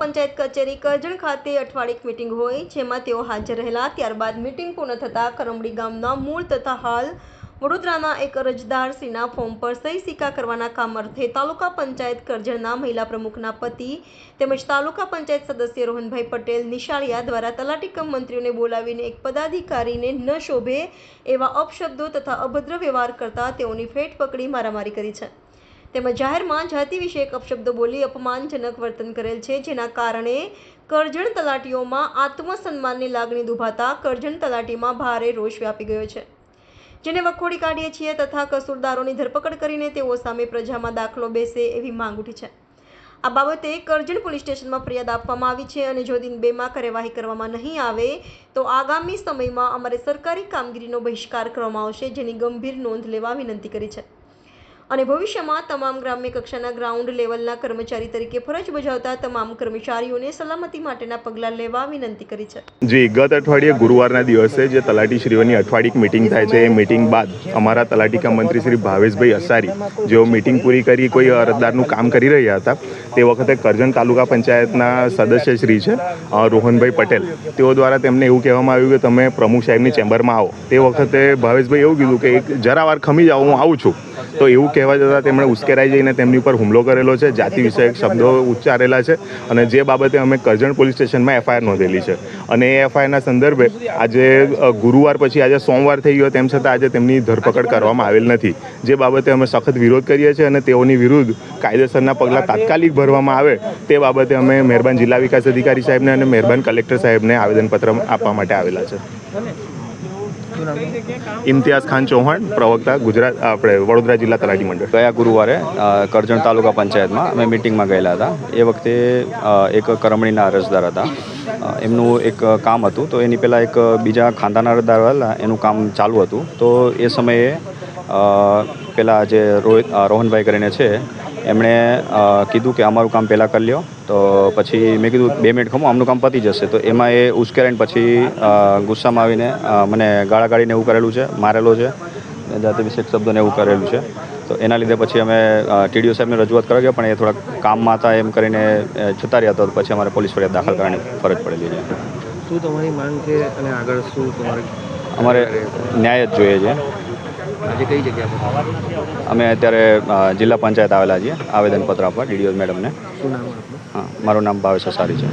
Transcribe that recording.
પંચાયત કચેરી કરજણ ખાતે અઠવાડિક મિટિંગ હોય, જેમાં તેઓ હાજર રહેલા. ત્યારબાદ મિટિંગ પૂર્ણ થતાં કરમડી ગામના મૂળ તથા હાલ વડોદરાના એક અરજદારશ્રીના ફોર્મ પર સહી સિક્કા કરવાના કામ અર્થે તાલુકા પંચાયત કરજણના મહિલા પ્રમુખના પતિ તેમજ તાલુકા પંચાયત સદસ્ય રોહનભાઈ પટેલ નિશાળિયા દ્વારા તલાટી કમ મંત્રીઓને બોલાવીને એક પદાધિકારીને ન શોભે એવા અપશબ્દો તથા અભદ્ર વ્યવહાર કરતા તેઓની ફેટ પકડી મારામારી કરી છે. તેમજ જાહેરમાં જાતિ વિષયક અપશબ્દો બોલી અપમાનજનક વર્તન કરેલ છે, જેના કારણે કરજણ તલાટીઓમાં આત્મસન્માનની લાગણી દુભાતા કરજણ તલાટીમાં ભારે રોષ વ્યાપી ગયો છે. જેને વખોડી કાઢીએ છીએ તથા કસૂરદારોની ધરપકડ કરીને તેઓ સામે પ્રજામાં દાખલો બેસે એવી માંગ ઉઠી છે. આ બાબતે કરજણ પોલીસ સ્ટેશનમાં ફરિયાદ આપવામાં આવી છે અને જો દિન બેમાં કાર્યવાહી કરવામાં નહીં આવે, તો આગામી સમયમાં અમારે સરકારી કામગીરીનો બહિષ્કાર કરવામાં આવશે, જેની ગંભીર નોંધ લેવા વિનંતી કરી છે. અને ભવિષ્યમાં તમામ ગ્રામ્ય કક્ષાના ગ્રાઉન્ડ લેવલના કર્મચારી તરીકે ફરજ બજાવતા તમામ કર્મચારીઓને સલામતી માટેના પગલાં લેવા વિનંતી કરી છે. જી, ગત અઠવાડિયે ગુરુવારના દિવસે જે તલાટીશ્રીઓની અઠવાડિક મિટિંગ થાય છે, એ મિટિંગ બાદ અમારા તલાટીકા મંત્રી શ્રી ભાવેશભાઈ અસારી જેઓ મિટિંગ પૂરી કરી, કોઈ અરજદારનું કામ કરી રહ્યા હતા, તે વખતે કરજણ તાલુકા પંચાયતના સદસ્ય શ્રી છે રોહનભાઈ પટેલ. તેઓ દ્વારા તેમને એવું કહેવામાં આવ્યું કે તમે પ્રમુખ સાહેબની ચેમ્બરમાં આવો. તે વખતે ભાવેશભાઈ એવું કીધું કે એક જરા વાર ખમી જાઓ, હું આવું છું. તો એવું કહેવા જતાં તેમણે ઉશ્કેરાઈ જઈને તેમની ઉપર હુમલો કરેલો છે. જાતિ વિષયક શબ્દો ઉચ્ચારેલા છે અને જે બાબતે અમે કરજણ પોલીસ સ્ટેશનમાં એફઆઈઆર નોંધેલી છે. અને એ એફઆઈઆરના સંદર્ભે આજે ગુરુવાર પછી, આજે સોમવાર થઈ ગયો તેમ છતાં આજે તેમની ધરપકડ કરવામાં આવેલ નથી. જે બાબતે અમે સખત વિરોધ કરીએ છીએ અને તેઓની વિરુદ્ધ કાયદેસરના પગલાં તાત્કાલિક ભરવામાં આવે તે બાબતે અમે મહેરબાન જિલ્લા વિકાસ અધિકારી સાહેબને અને મહેરબાન કલેક્ટર સાહેબને આવેદનપત્ર આપવા માટે આવેલા છે. ઇમ્તિયાઝ ખાન ચૌહાણ, પ્રવક્તા, ગુજરાત આપણે વડોદરા જિલ્લા તલાટી મંડળ. ગયા ગુરુવારે કરજણ તાલુકા પંચાયતમાં અમે મિટિંગમાં ગયેલા હતા. એ વખતે એક કરમણીના અરજદાર હતા. એમનું એક કામ હતું, તો એની પહેલાં એક બીજા ખાનદાના અરજદાર હતા, એનું કામ ચાલુ હતું. તો એ સમયે પેલા જે રોહિત રોહનભાઈ કરીને છે એમણે કીધું કે અમારું કામ પહેલાં કરી લ્યો તો પછી મેં કીધું બે મિનિટ ખમો આમનું કામ પતી જશે. તો એમાં એ ઉશ્કેરાઈને પછી ગુસ્સામાં આવીને મને મને ગાળાગાળીને એવું કરેલું છે મારેલો છે જાતે વિશેષ શબ્દોને એવું કરેલું છે. તો એના લીધે પછી અમે ટીડીઓ સાહેબને રજૂઆત કરવા ગયા પણ એ થોડાક કામમાં હતા એમ કરીને જતા રહ્યા હતા પછી અમારે પોલીસ ફરિયાદ દાખલ કરવાની ફરજ પડેલી છે. શું તમારી માંગ છે અને આગળ શું તમારે અમારે ન્યાય જ જોઈએ છે. આજે કઈ જગ્યા પર અમે અત્યારે જિલ્લા પંચાયત આવેલા છીએ. આવેદનપત્ર આપવા ડીડીઓ મેડમને. શું નામ હા મારું નામ ભાવેશ અસારી છે.